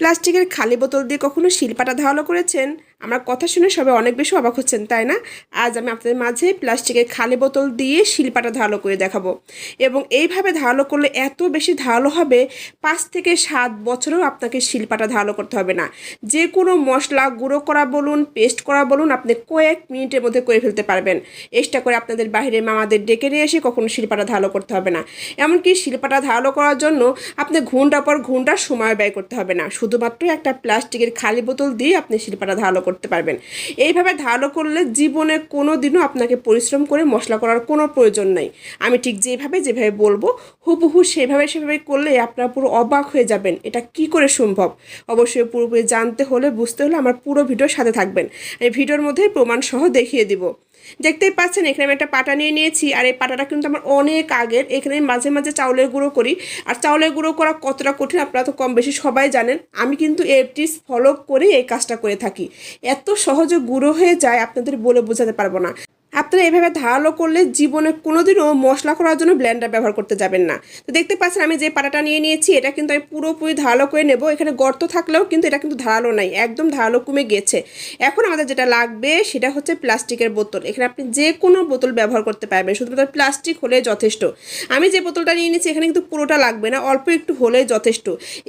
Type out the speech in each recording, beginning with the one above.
প্লাস্টিকের খালি বোতল দিয়ে কখনো শিলপাটা ধাওয়ালো করেছেন? আমার কথা শুনে সবাই অনেক বেশি অবাক হচ্ছেন, তাই না? আজ আমি আপনাদের মাঝে প্লাস্টিকের খালি বোতল দিয়ে শিলপাটা ধাওয়ালো করে দেখাবো। এবং এইভাবে ধাওয়ালো করলে এত বেশি ধাওয়ালো হবে, পাঁচ থেকে সাত বছরেও আপনাকে শিলপাটা ধাওয়ালো করতে হবে না। যে কোনো মশলা গুঁড়ো করা বলুন, পেস্ট করা বলুন, আপনি কয়েক মিনিটের মধ্যে করে ফেলতে পারবেন। এক্সট্রা করে আপনাদের বাইরে মামাদের ডেকে নিয়ে এসে কখনো শিল্পাটা ধাওয়ালো করতে হবে না। এমনকি শিলপাটা ধাওয়ালো করার জন্য আপনি ঘণ্টা পর ঘণ্টা সময় ব্যয় করতে হবে না। শুধুমাত্র একটা প্লাস্টিকের খালি বোতল দিয়ে আপনি শিল্পাটা ধারালো করতে পারবেন। এইভাবে ধারণা করলে জীবনে কোনো দিনও আপনাকে পরিশ্রম করে মশলা করার কোনো প্রয়োজন নাই। আমি ঠিক যেভাবে যেভাবে বলব, হুবহু সেভাবে সেভাবে করলে আপনারা পুরো অবাক হয়ে যাবেন, এটা কি করে সম্ভব? অবশ্যই পুরোপুরি জানতে হলে, বুঝতে হলে আমার পুরো ভিডিও সাথে থাকবেন। এই ভিডিওর মধ্যে প্রমাণসহ দেখিয়ে দিব। দেখতেই পাচ্ছেন, এখানে আমি একটা পাটা নিয়ে নিয়েছি, আর এই পাটাটা কিন্তু আমার অনেক আগের। এখানে মাঝে মাঝে চাউলের গুঁড়ো করি। আর চাউলের গুঁড়ো করা কতটা কঠিন আপনারা তো কম বেশি সবাই জানেন। আমি কিন্তু এই ফলো করে এই কাজটা করে থাকি। এত সহজে গুঁড়ো হয়ে যায়, আপনাদের বলে বোঝাতে পারব না। আপনারা এভাবে ধারালো করলে জীবনে কোনোদিনও মশলা করার জন্য ব্লেন্ডার ব্যবহার করতে যাবেন না। তো দেখতে পাচ্ছেন আমি যে পাটাটা নিয়ে নিয়েছি, এটা কিন্তু আমি পুরোপুরি ধারালো করে নেব। এখানে গর্ত থাকলেও কিন্তু এটা কিন্তু ধারালো নাই, একদম ধারালো কমে গেছে। এখন আমাদের যেটা লাগবে সেটা হচ্ছে প্লাস্টিকের বোতল। এখানে আপনি যে কোনো বোতল ব্যবহার করতে পারবেন, শুধুমাত্র প্লাস্টিক হলে যথেষ্ট। আমি যে বোতলটা নিয়ে নিয়েছি, এখানে কিন্তু পুরোটা লাগবে না, অল্প একটু হলেই যথেষ্ট।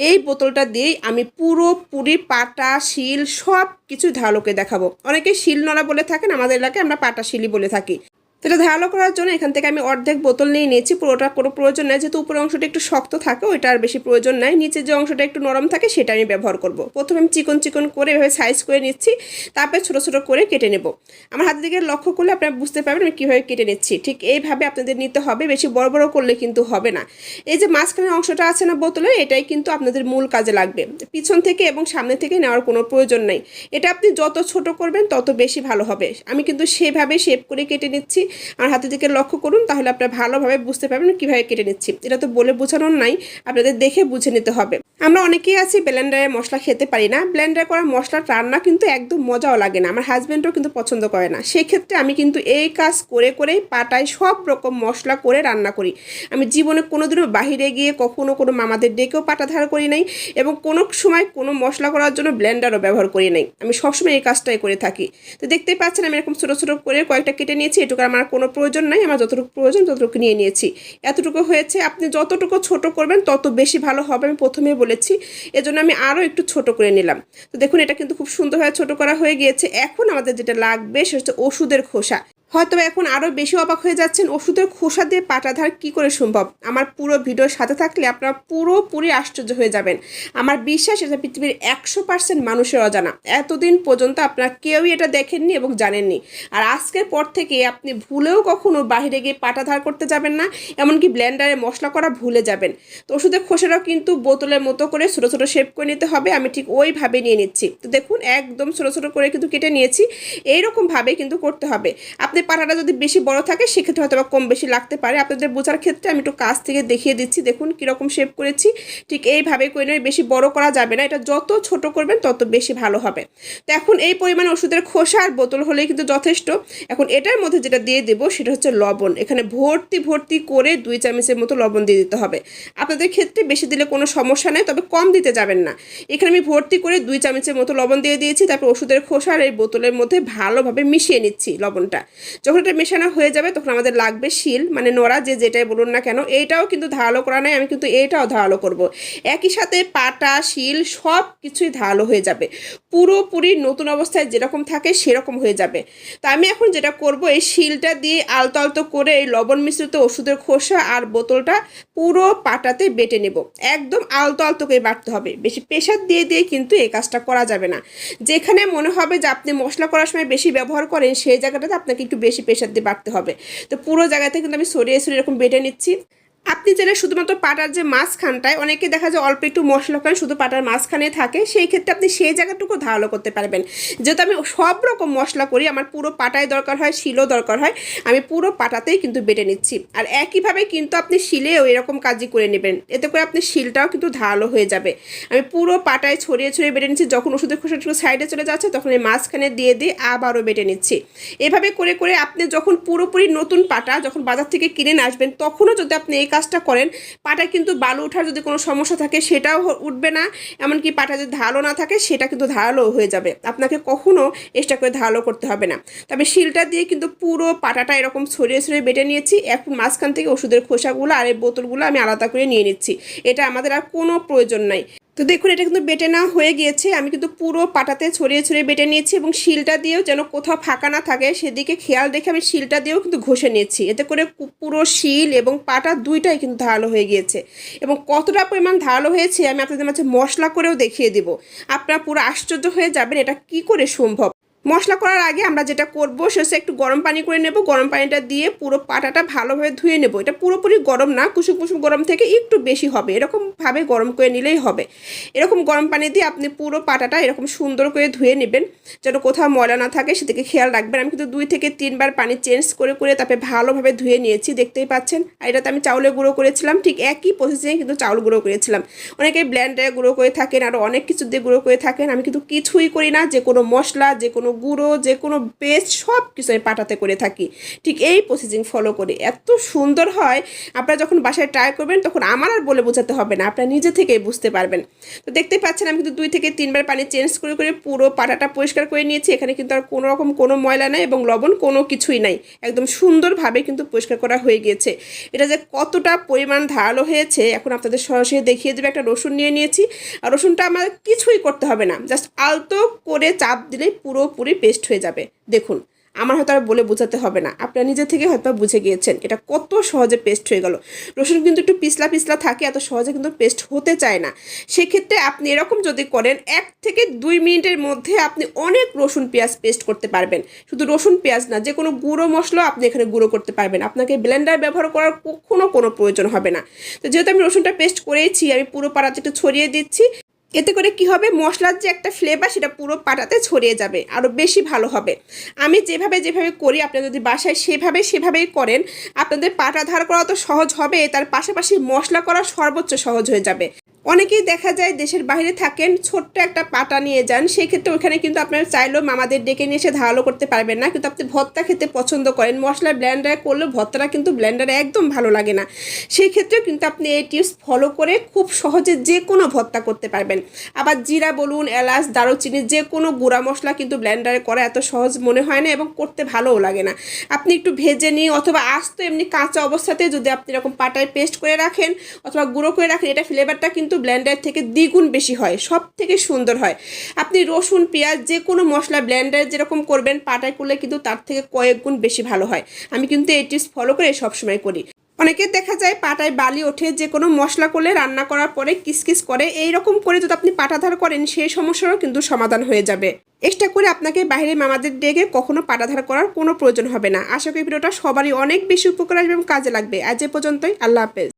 এই বোতলটা দিয়েই আমি পুরোপুরি পাটা, শিল সব কিছু ধারালোকে দেখাবো। অনেকে শিল নলা বলে থাকেন, আমাদের এলাকায় আমরা পাটা শিলি বলে থাকি তো এটা ধারালো করার জন্য এখান থেকে আমি অর্ধেক বোতল নিয়ে নিয়েছি। পুরোটা কোনো প্রয়োজন নেই। যেহেতু উপরের অংশটা একটু শক্ত থাকে, ওইটা আর বেশি প্রয়োজন নাই। নিচে যে অংশটা একটু নরম থাকে, সেটা আমি ব্যবহার করব। প্রথমে আমি চিকন চিকন করে এভাবে সাইজ করে নিচ্ছি। তারপরে ছোটো ছোটো করে কেটে নেব। আমার হাতের দিকে লক্ষ্য করলে আপনারা বুঝতে পারবেন আমি কীভাবে কেটে নিচ্ছি। ঠিক এইভাবে আপনাদের নিতে হবে। বেশি বড় বড় করলে কিন্তু হবে না। এই যে মাঝখানের অংশটা আছে না বোতলে, এটাই কিন্তু আপনাদের মূল কাজে লাগবে। পিছন থেকে এবং সামনে থেকে নেওয়ার কোনো প্রয়োজন নাই। এটা আপনি যত ছোট করবেন, তত বেশি ভালো হবে। আমি কিন্তু সেভাবে শেপ করে কেটে নিচ্ছি। আমার হাতের দিকে লক্ষ্য করুন, তাহলে আপনারা ভালোভাবে বুঝতে পারবেন কীভাবে কেটে নিচ্ছি। এটা তো বলে বোঝানোর নাই, আপনাদের দেখে বুঝে নিতে হবে। আমরা অনেকেই আছি ব্লেন্ডারে মশলা খেতে পারি না। ব্লেন্ডার করা মশলার রান্না কিন্তু একদম মজাও লাগে না। আমার হাজব্যান্ডও কিন্তু পছন্দ করে না। সেক্ষেত্রে আমি কিন্তু এই কাজ করে, করেই পাটায় সব রকম মশলা করে রান্না করি। আমি জীবনে কোনোদিনও বাহিরে গিয়ে কখনো কোনো মামাদের ডেকেও পাটা ধার করি নাই এবং কোনো সময় কোনো মশলা করার জন্য ব্লেন্ডারও ব্যবহার করি নাই। আমি সবসময় এই কাজটাই করে থাকি। তো দেখতেই পাচ্ছেন, আমি এরকম ছোটো ছোটো করে কয়েকটা কেটে নিয়েছি। এটুকু আমার কোনো প্রয়োজন নাই, আমার যতটুকু প্রয়োজন ততটুকু নিয়ে নিয়েছি। এতটুকু হয়েছে, আপনি যতটুকু ছোট করবেন, তত বেশি ভালো হবে, আমি প্রথমে বলেছি। এজন্য আমি আরও একটু ছোট করে নিলাম। তো দেখুন, এটা কিন্তু খুব সুন্দরভাবে ছোট করা হয়ে গিয়েছে। এখন আমাদের যেটা লাগবে, সেটা হচ্ছে ওষুধের খোসা। হয়তো এখন আরও বেশি অবাক হয়ে যাচ্ছেন ওষুধের খোসা দিয়ে পাটাধার কি করে সম্ভব? আমার পুরো ভিডিওর সাথে থাকলে আপনারা পুরোপুরি আশ্চর্য হয়ে যাবেন। আমার বিশ্বাস এটা পৃথিবীর একশো পার্সেন্ট মানুষের অজানা। এতদিন পর্যন্ত আপনারা কেউই এটা দেখেননি এবং জানেননি। আর আজকের পর থেকে আপনি ভুলেও কখনো বাইরে গিয়ে পাটাধার করতে যাবেন না, এমনকি ব্লেন্ডারে মশলা করা ভুলে যাবেন। তো ওষুধের খোসাটাও কিন্তু বোতলের মতো করে ছোটো ছোটো শেপ করে নিতে হবে, আমি ঠিক ওইভাবে নিয়ে নিচ্ছি। তো দেখুন, একদম ছোটো ছোটো করে কিন্তু কেটে নিয়েছি। এইরকমভাবে কিন্তু করতে হবে। আপনি পাটাটা যদি বেশি বড় থাকে, সেক্ষেত্রে হয়তো বা কম বেশি লাগতে পারে। আপনাদের বোঝার ক্ষেত্রে আমি একটু কাছ থেকে দেখিয়ে দিচ্ছি। দেখুন কীরকম শেপ করেছি। ঠিক এইভাবে করে বেশি বড় করা যাবে না। এটা যত ছোট করবেন, তত বেশি ভালো হবে। তো এখন এই পরিমাণে ওষুধের খোসা আর বোতল হলেই কিন্তু যথেষ্ট। এখন এটার মধ্যে যেটা দিয়ে দেবো, সেটা হচ্ছে লবণ। এখানে ভর্তি ভর্তি করে দুই চামচের মতো লবণ দিয়ে দিতে হবে। আপনাদের ক্ষেত্রে বেশি দিলে কোনো সমস্যা নেই, তবে কম দিতে যাবেন না। এখানে আমি ভর্তি করে দুই চামচের মতো লবণ দিয়ে দিয়েছি। তারপর ওষুধের খোসা আর এই বোতলের মধ্যে ভালোভাবে মিশিয়ে নিচ্ছি লবণটা। যখন এটা মেশানো হয়ে যাবে, তখন আমাদের লাগবে শিল মানে নোড়া যে যেটাই বলুন না কেন, এইটাও কিন্তু ধারালো করা নাই, আমি কিন্তু এইটাও ধারালো করব। একই সাথে পাটা শিল সব কিছুই ধারালো হয়ে যাবে। পুরোপুরি নতুন অবস্থায় যেরকম থাকে সেরকম হয়ে যাবে। তো আমি এখন যেটা করব, এই শিলটা দিয়ে আলতো আলতো করে এই লবণ মিশ্রিত ওষুধের খোসা আর বোতলটা পুরো পাটাতে বেটে নেব। একদম আলতো আলতো করে বাটতে হবে। বেশি প্রেশার দিয়ে দিয়ে কিন্তু এই কাজটা করা যাবে না। যেখানে মনে হবে যে আপনি মশলা করার সময় বেশি ব্যবহার করেন, সেই জায়গাটাতে আপনাকে একটু বেশি প্রেশার দিয়ে বাড়তে হবে। তো পুরো জায়গাতে কিন্তু আমি সরিয়ে সরিয়ে এরকম বেটে নিচ্ছি। আপনি চাইলে শুধুমাত্র পাটার যে মাঝখানটায়, অনেকে দেখা যায় অল্প একটু মশলা করেন শুধু পাটার মাঝখানে থাকে, সেই ক্ষেত্রে আপনি সেই জায়গাটুকু ধারালো করতে পারবেন। যেহেতু আমি সব রকম মশলা করি, আমার পুরো পাটায় দরকার হয়, শিলও দরকার হয়, আমি পুরো পাটাতেই কিন্তু বেটে নিচ্ছি। আর একইভাবে কিন্তু আপনি শিলেও এরকম কাজই করে নেবেন। এতে করে আপনি শিলটাও কিন্তু ধারালো হয়ে যাবে। আমি পুরো পাটায় ছড়িয়ে ছড়িয়ে বেটে নিচ্ছি, যখন ওষুধের খোসাটুকু সাইডে চলে যাচ্ছে, তখন এই মাঝখানে দিয়ে দিয়ে আবারও বেটে নিচ্ছি। এভাবে করে করে আপনি যখন পুরোপুরি নতুন পাটা যখন বাজার থেকে কিনে আসবেন, তখনও যদি আপনি এই কাজটা করেন পাটা কিন্তু বালু ওঠার যদি কোনো সমস্যা থাকে সেটাও উঠবে না, এমনকি পাটা যদি ধারালো না থাকে সেটা কিন্তু ধারালো হয়ে যাবে। আপনাকে কখনও এক্সট্রা করে ধারালো করতে হবে না। তবে শিলটা দিয়ে কিন্তু পুরো পাটাটা এরকম ছড়িয়ে ছড়িয়ে বেটে নিয়েছি এখন মাঝখান থেকে ওষুধের খোসাগুলো আর এই বোতলগুলো আমি আলাদা করে নিয়ে নিচ্ছি। এটা আমাদের আর কোনো প্রয়োজন নাই। তো দেখুন, এটা কিন্তু বেটে না হয়ে গিয়েছে। আমি কিন্তু পুরো পাটাতে ছড়িয়ে ছড়িয়ে বেটে নিয়েছি এবং শিলটা দিয়েও যেন কোথাও ফাঁকা না থাকে, সেদিকে খেয়াল রেখে আমি শিলটা দিয়েও কিন্তু ঘষে নিয়েছি। এতে করে পুরো শিল এবং পাটা দুইটাই কিন্তু ধারালো হয়ে গিয়েছে। এবং কতটা পরিমাণ ধারালো হয়েছে, আমি আপনাদের মাঝে মশলা করেও দেখিয়ে দিব। আপনারা পুরো আশ্চর্য হয়ে যাবেন এটা কি করে সম্ভব। মশলা করার আগে আমরা যেটা করব সে হচ্ছে একটু গরম পানি করে নেব। গরম পানিটা দিয়ে পুরো পাটাটা ভালোভাবে ধুয়ে নেব। এটা পুরোপুরি গরম না, কুসুম কুসুম গরম থেকে একটু বেশি হবে। এরকমভাবে গরম করে নিলেই হবে। এরকম গরম পানি দিয়ে আপনি পুরো পাটাটা এরকম সুন্দর করে ধুয়ে নেবেন। যেন কোথাও ময়লা না থাকে, সেদিকে খেয়াল রাখবেন। আমি কিন্তু দুই থেকে তিনবার পানি চেঞ্জ করে করে তারপরে ভালোভাবে ধুয়ে নিয়েছি, দেখতেই পাচ্ছেন। আর এটাতে আমি চাউলে গুঁড়ো করেছিলাম, ঠিক একই প্রসেসিংয়ে কিন্তু চাউল গুঁড়ো করেছিলাম। অনেকে ব্ল্যান্ডারে গুঁড়ো করে থাকেন আরও অনেক কিছু দিয়ে গুঁড়ো করে থাকেন। আমি কিন্তু কিছুই করি না, যে কোনো মশলা, যে কোনো গুঁড়ো যে কোনো পেস্ট সব কিছু আমি পাটাতে করে থাকি। ঠিক এই প্রসেসিং ফলো করে। এত সুন্দর হয়। আপনারা যখন বাসায় ট্রাই করবেন, তখন আমার আর বলে বোঝাতে হবে না। আপনারা নিজে থেকেই বুঝতে পারবেন। তো দেখতেই পাচ্ছেন, আমি কিন্তু দুই থেকে তিনবার পানি চেঞ্জ করে করে পুরো পাটাটা পরিষ্কার করে নিয়েছি। এখানে কিন্তু আর কোনো রকম কোনো ময়লা নাই এবং লবণ কোনো কিছুই নাই। একদম সুন্দরভাবে কিন্তু পরিষ্কার করা হয়ে গিয়েছে। এটা যে কতটা পরিমাণ ধারালো হয়েছে, এখন আপনাদের সরাসরি দেখিয়ে দেবে। একটা রসুন নিয়ে নিয়েছি। আর রসুনটা আমার কিছুই করতে হবে না। জাস্ট আলতো করে চাপ দিলেই পুরোপুরি পেস্ট হয়ে যাবে। দেখুন, আমার হয়তো আর বলে বোঝাতে হবে না। আপনারা নিজে থেকে হয়তো বুঝে গিয়েছেন এটা কত সহজে পেস্ট হয়ে গেল। রসুন কিন্তু একটু পিছলা পিছলা থাকে, এত সহজে কিন্তু পেস্ট হতে চায় না। সেক্ষেত্রে আপনি এরকম যদি করেন, এক থেকে দুই মিনিটের মধ্যে আপনি অনেক রসুন পেঁয়াজ পেস্ট করতে পারবেন। শুধু রসুন পেঁয়াজ না, যে কোনো গুঁড়ো মশলা আপনি এখানে গুঁড়ো করতে পারবেন। আপনাকে ব্লেন্ডার ব্যবহার করার কখনো কোনো প্রয়োজন হবে না। তো যেহেতু আমি রসুনটা পেস্ট করেইছি, আমি পুরো পাড়াতে একটু ছড়িয়ে দিচ্ছি। এতে করে কি হবে? মশলার যে একটা ফ্লেভার সেটা পুরো পাটাতে ছড়িয়ে যাবে আরও বেশি ভালো হবে। আমি যেভাবে যেভাবে করি আপনারা যদি বাসায় সেভাবে সেভাবেই করেন, আপনাদের পাটা ধার করা তো সহজ হবে, তার পাশাপাশি মশলা করা সর্বোচ্চ সহজ হয়ে যাবে। অনেকেই দেখা যায় দেশের বাইরে থাকেন, ছোট্ট একটা পাটা নিয়ে যান, সেক্ষেত্রে ওখানে কিন্তু আপনারা চাইলেও মামাদের ডেকে নিয়ে এসে ধারালো করতে পারবেন না, কিন্তু আপনি ভর্তা খেতে পছন্দ করেন, মশলা ব্লেন্ডারে করলেও ভর্তাটা কিন্তু ব্লেন্ডারে একদম ভালো লাগে না। সেই ক্ষেত্রেও কিন্তু আপনি এই টিপস ফলো করে খুব সহজে যে কোনো ভর্তা করতে পারবেন। আবার জিরা বলুন, এলাচ, দারুচিনি যে কোনো গুঁড়া মশলা কিন্তু ব্লেন্ডারে করা এত সহজ মনে হয় না এবং করতে ভালোও লাগে না। আপনি একটু ভেজে নিয়ে অথবা আস্ত এমনি কাঁচা অবস্থাতে যদি আপনি এরকম পাটায় পেস্ট করে রাখেন অথবা গুঁড়ো করে রাখেন, এটা ফ্লেভারটা কিন্তু ব্লেন্ডার থেকে দ্বিগুণ বেশি হয় সব থেকে সুন্দর হয়। আপনি রসুন, পেঁয়াজ যে কোনো মশলা ব্লেন্ডারে যেরকম করবেন, পাটায় করলে কিন্তু তার থেকে কয়েক গুণ বেশি ভালো হয়। আমি কিন্তু এই টিপস ফলো করে সবসময় করি। অনেকে দেখা যায় পাটায় বালি ওঠে যে কোনো মশলা করলে রান্না করার পরে কিসকিস করে। এই রকম করে যদি আপনি পাটাধার করেন, সেই সমস্যারও কিন্তু সমাধান হয়ে যাবে। এক্সট্রা করে আপনাকে বাইরে মামাদের ডেকে কখনো পাটাধার করার কোনো প্রয়োজন হবে না। আশা করি ভিডিওটা সবারই অনেক বেশি উপকার আসবে এবং কাজে লাগবে। আজ এ পর্যন্তই, আল্লাহ হাফেজ।